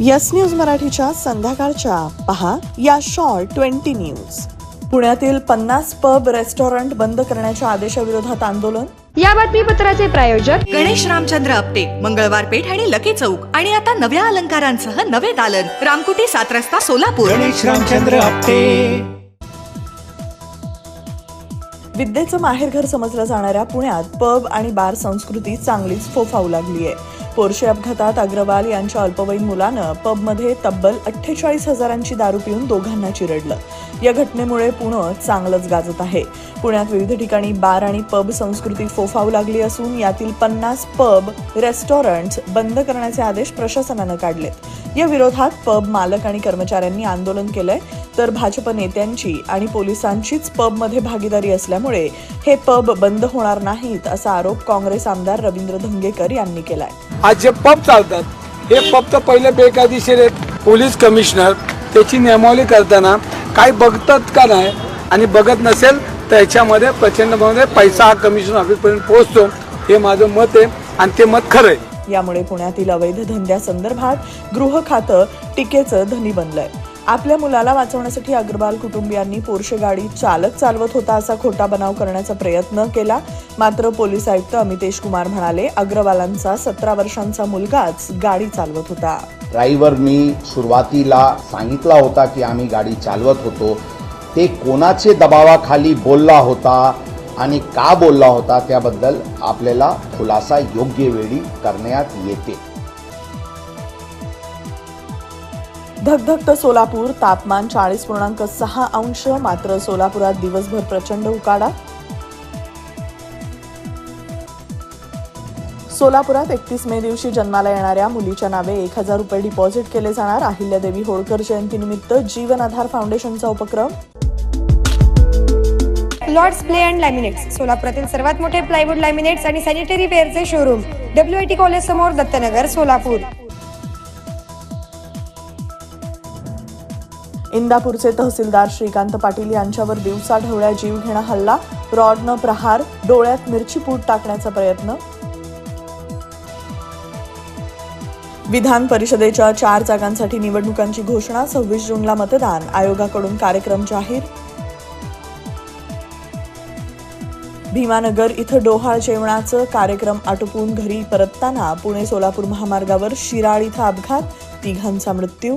Yes news मराठीच्या संध्याकाळच्या. पहा या शॉर्ट ट्वेंटी न्यूज. पुण्यातील पन्नास पब रेस्टॉरंट बंद करण्याच्या आदेशाविरोधात आंदोलन? या बातमीपत्राचे प्रायोजक गणेश रामचंद्र आपटे मंगळवार पेठ आणि लकी चौक आणि आता नव्या अलंकारांसह नवे दालन रामकुटी सात रस्ता सोलापूर. गणेश रामचंद्र आपटे. विद्येचं माहेरघर समजलं जाणाऱ्या पुण्यात पब आणि बार संस्कृती चांगलीच फोफावू लागली आहे पोरशे अपघातात अग्रवाल यांच्या अल्पवयीन मुलानं पबमध्ये तब्बल अठ्ठेचाळीस हजारांची दारू पिऊन दोघांना चिरडलं. या घटनेमुळे पुणे चांगलंच गाजत आहे. पुण्यात विविध ठिकाणी बार आणि पब संस्कृती फोफावू लागली असून यातील पन्नास पब रेस्टॉरंट्स बंद करण्याचे आदेश प्रशासनानं काढलेत. या विरोधात पब मालक आणि कर्मचाऱ्यांनी आंदोलन केलंय. तर भाजप नेत्यांची आणि पोलिसांचीच पबमध्ये भागीदारी असल्यामुळे हे पब बंद होणार नाहीत असा आरोप काँग्रेस आमदार रवींद्र धंगेकर यांनी केलाय. आज जे पब चालतात हे पब तर पहिले बेकायदेशीर आहेत. पोलीस कमिशनर त्याची नियमावली करताना काय बघतात का नाही आणि बघत नसेल तर याच्यामध्ये प्रचंडमध्ये पैसा हा कमिशन ऑफिसपर्यंत पोहोचतो. हे माझं मत आहे आणि ते मत खरं आहे. यामुळे पुण्यातील अवैध धंद्यासंदर्भात गृह खातं टीकेचं धनी बनलंय. आपल्या मुलाला वाचवण्यासाठी अग्रवाल कुटुंबियांनी पोर्शे गाडी चालक चालवत होता असा खोटा बनाव करण्याचा प्रयत्न केला. मात्र पोलीस आयुक्त अमितेश कुमार म्हणाले अग्रवालांचा सतरा वर्षांचा मुलगाच गाडी चालवत होता. ड्रायव्हरनी सुरुवातीला सांगितला होता की आम्ही गाडी चालवत होतो. ते कोणाचे दबावाखाली बोलला होता आणि का बोलला होता त्याबद्दल आपल्याला खुलासा योग्य वेळी करण्यात येते. धगधगत सोलापूर तापमान चाळीस पूर्णांक सहा अंश मात्र सोलापुरात दिवसभर प्रचंड उकाडा. सोलापुरात एकतीस मे दिवशी जन्माला येणाऱ्या मुलीच्या नावे एक हजार रुपये डिपॉझिट केले जाणार. अहिल्यादेवी होळकर जयंतीनिमित्त जीवन आधार फाउंडेशनचा उपक्रम. लॉर्ड्स प्ले अँड लॅमिनेट्स सोलापुरातील सर्वात मोठे प्लायवूड लॅमिनेट्स आणि sanitary वेअरचे showroom W I T college समोर दत्तनगर सोलापूर. इंदापूरचे तहसीलदार श्रीकांत पाटील यांच्यावर दिवसा ढवळ्या जीवघेणा हल्ला रॉडनं प्रहार डोळ्यात मिरचीपूट टाकण्याचा प्रयत्न. विधान परिषदेच्या चार जागांसाठी निवडणुकांची घोषणा सव्वीस जूनला मतदान. आयोगाकडून कार्यक्रम जाहीर. भीमानगर इथं डोहाळ जेवणाचं कार्यक्रम आटोपून घरी परतताना पुणे सोलापूर महामार्गावर शिराळ इथं अपघात तिघांचा मृत्यू.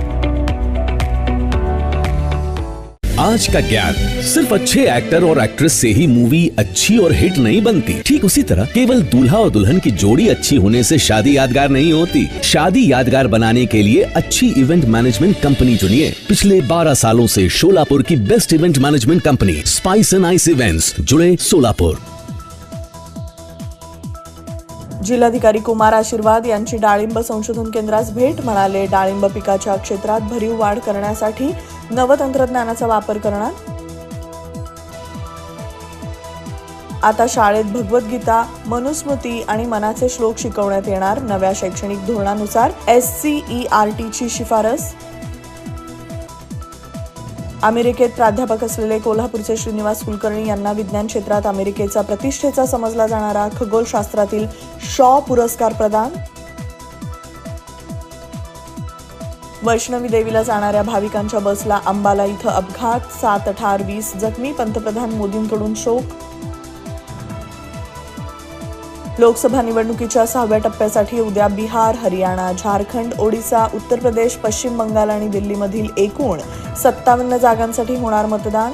आज का ज्ञान सिर्फ़ अच्छे एक्टर और एक्ट्रेस से ही मूवी अच्छी और हिट नहीं बनती। ठीक उसी तरह केवल दूल्हा और दुल्हन की जोड़ी अच्छी होने से शादी यादगार नहीं होती। शादी यादगार बनाने के लिए अच्छी इवेंट मैनेजमेंट कंपनी चुनिए। पिछले 12 सालों से शोलापुर की best event management company spice and ice events जुड़े सोलापुर जिल्हाधिकारी कुमार आशीर्वाद यांची डाळिंब संशोधन केंद्रास भेट, म्हणाले, डाळिंब पिकाच्या क्षेत्रात भरीव वाढ करण्यासाठी नवतंत्रज्ञानाचा वापर करणार. आता शाळेत भगवद्गीता मनुस्मृती आणि मनाचे श्लोक शिकवण्यात येणार नव्या शैक्षणिक धोरणानुसार एस सी ई आर टीची शिफारस. अमेरिकेत प्राध्यापक असलेले कोल्हापूरचे श्रीनिवास कुलकर्णी यांना विज्ञान क्षेत्रात अमेरिकेचा प्रतिष्ठेचा समजला जाणारा खगोलशास्त्रातील शॉ पुरस्कार प्रदान. वैष्णवी देवीला जाणाऱ्या भाविकांच्या बसला अंबाला इथं अपघात. सात ठार वीस जखमी पंतप्रधान मोदींकडून शोक. लोकसभा निवडणुकीच्या सहाव्या टप्प्यासाठी उद्या बिहार हरियाणा झारखंड ओडिसा उत्तर प्रदेश पश्चिम बंगाल आणि दिल्लीमधील एकूण सत्तावन्न जागांसाठी होणार मतदान.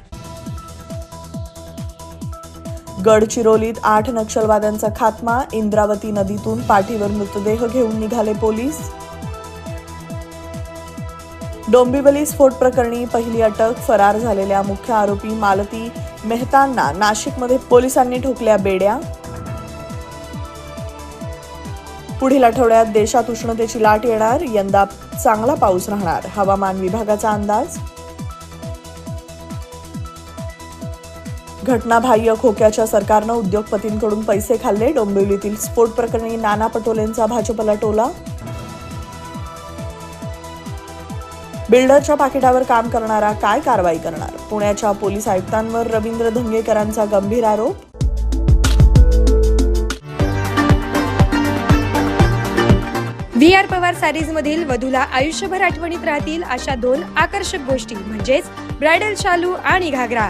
गडचिरोलीत आठ नक्षलवाद्यांचा खात्मा इंद्रावती नदीतून पाठीवर मृतदेह घेऊन निघाले पोलीस. डोंबिवली स्फोट प्रकरणी पहिली अटक फरार झालेल्या मुख्य आरोपी मालती मेहतांना नाशिकमध्ये पोलिसांनी ठोकल्या बेड्या. पुढील आठवड्यात देशात उष्णतेची लाट येणार यंदा चांगला पाऊस राहणार हवामान विभागाचा अंदाज. घटनाबाह्य खोक्याच्या सरकारनं उद्योगपतींकडून पैसे खाल्ले. डोंबिवलीतील स्फोट प्रकरणी नाना पटोलेंचा भाजपला टोला. बिल्डरच्या पाकिटावर काम करणारा काय कारवाई करणार? पुण्याच्या पोलीस आयुक्तांवर रवींद्र धंगेकरांचा गंभीर आरोप. व्ही आर पवार सॅरीजमधील वधूला आयुष्यभर आठवणीत राहतील अशा दोन आकर्षक गोष्टी. म्हणजेच ब्रायडल शालू आणि घागरा.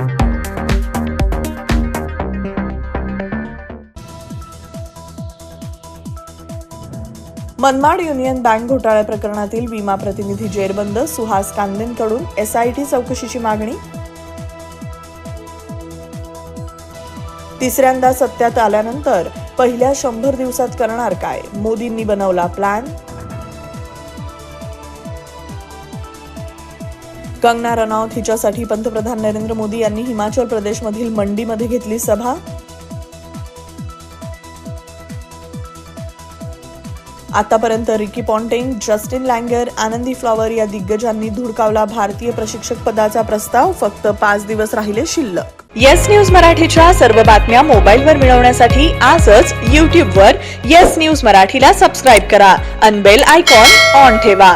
मनमाड युनियन बँक घोटाळ्या प्रकरणातील विमा प्रतिनिधी जेरबंद सुहास कांदेंकडून एसआयटी चौकशीची मागणी. तिसऱ्यांदा सत्यात आल्यानंतर पहिल्या शंभर दिवसात करणार काय? मोदींनी बनवला प्लॅन कंगना रनौत हिच्यासाठी पंतप्रधान नरेंद्र मोदी यांनी हिमाचल प्रदेशमधील मंडीमध्ये घेतली सभा. आतापर्यंत रिकी पॉन्टिंग जस्टिन लँगर आनंदी फ्लॉवर या दिग्गजांनी धुडकावला भारतीय प्रशिक्षक पदाचा प्रस्ताव फक्त पाच दिवस राहिले शिल्लक. येस न्यूज मराठीच्या सर्व बातम्या मोबाईलवर मिळवण्यासाठी आजच यूट्यूबवर येस न्यूज मराठीला सबस्क्राईब करा. अनबेल आयकॉन ऑन ठेवा.